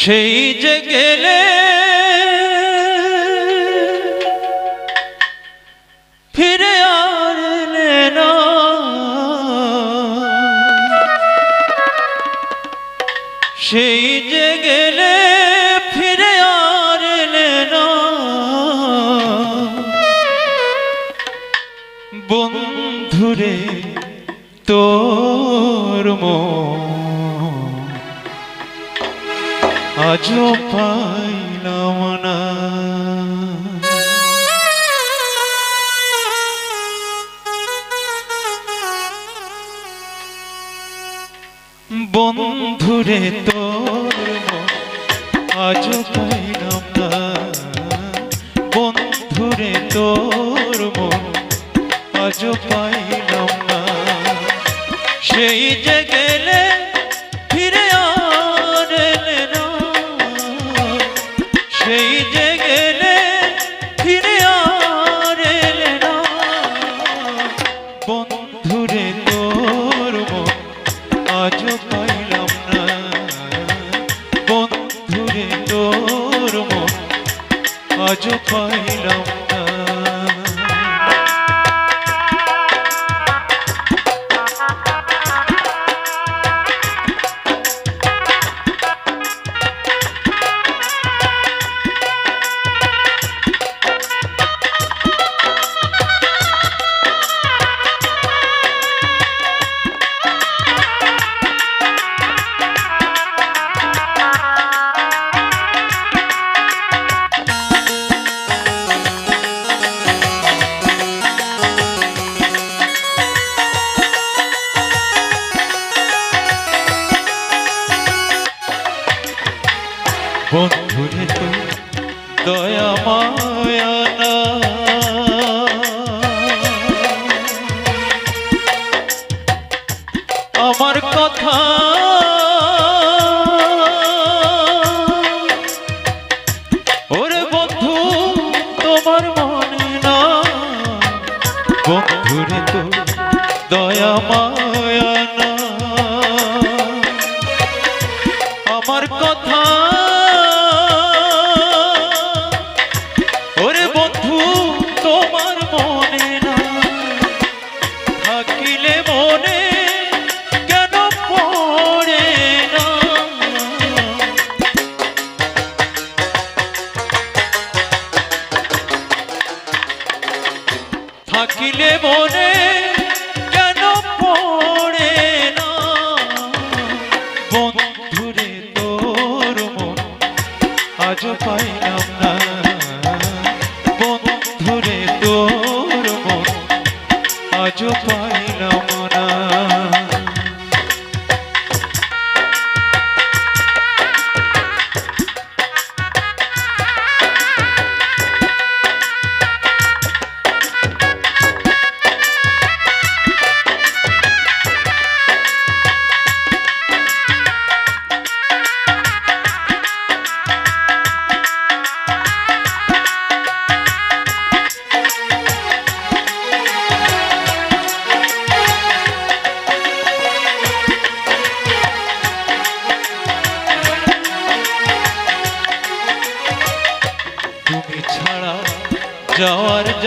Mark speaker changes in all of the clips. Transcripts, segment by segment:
Speaker 1: সেই যে গেলে ফিরে আর এলে না। সেই যে গেলে ফিরে না। বন্ধুরে, তোর মন আজও পাইলাম না বন্ধুরে মন আজও পাইলাম না বন্ধুরে মন আজও পাইলাম না সেই যে আজও বন্ধুরে তো দয়া, মায়া আমার কথা ওরে বন্ধু, তোমার মনে না। বন্ধুরে দয়া, মায়া না। আমার কথা আজ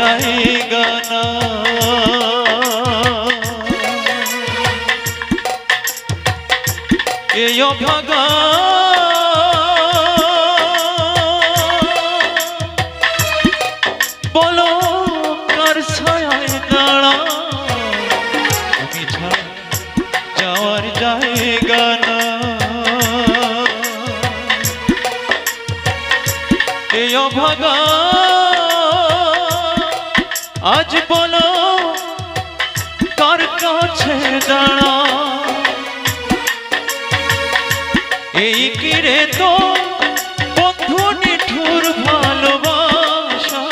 Speaker 1: জায়গা না। এই অভাগা বলো কার ছায় দাঁড়া। তুমি ছাড়া যাওয়ার জায়গা না। এই অভাগা আজ বলো, কার কাছে দাঁড়া? এই কিরে তো বন্ধু নিঠুর ভালোবাসা।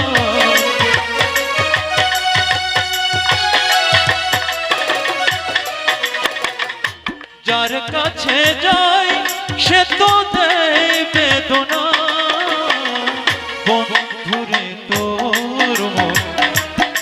Speaker 1: যার কাছে যাই, সে তো দেয় বেদনা। বন্ধুরে মন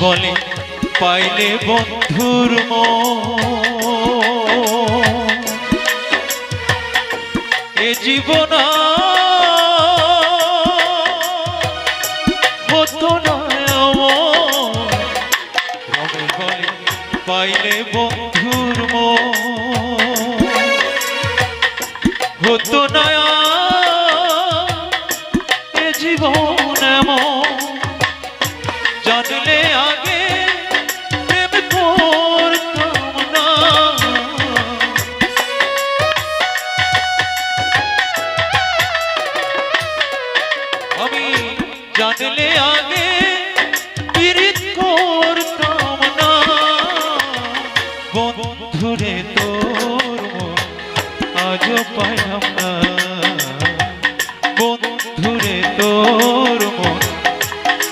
Speaker 1: বলে পাইলে বন্ধুর এ জীবন পাইলে বন্ধুর হতো এ জীবন এমন। জানলে আগে প্রেম করতাম না আমি জানলে আগে পীড়িত করতাম না বন্ধুরে তোর আজও পাইলাম না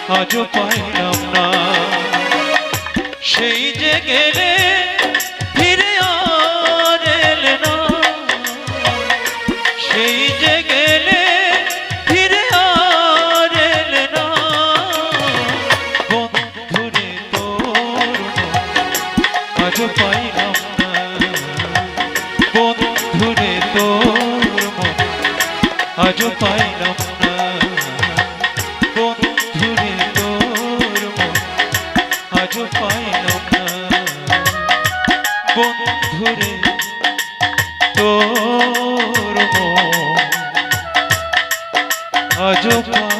Speaker 1: আজও পাইলাম না। সেই যে গেলে ফিরে এলে না। সেই যে গেলে ফিরে এলে না। বন্ধুরে মন আজও পাইলাম না। তোর মন আজও পাইলাম বন্ধুরে তোর আজ পা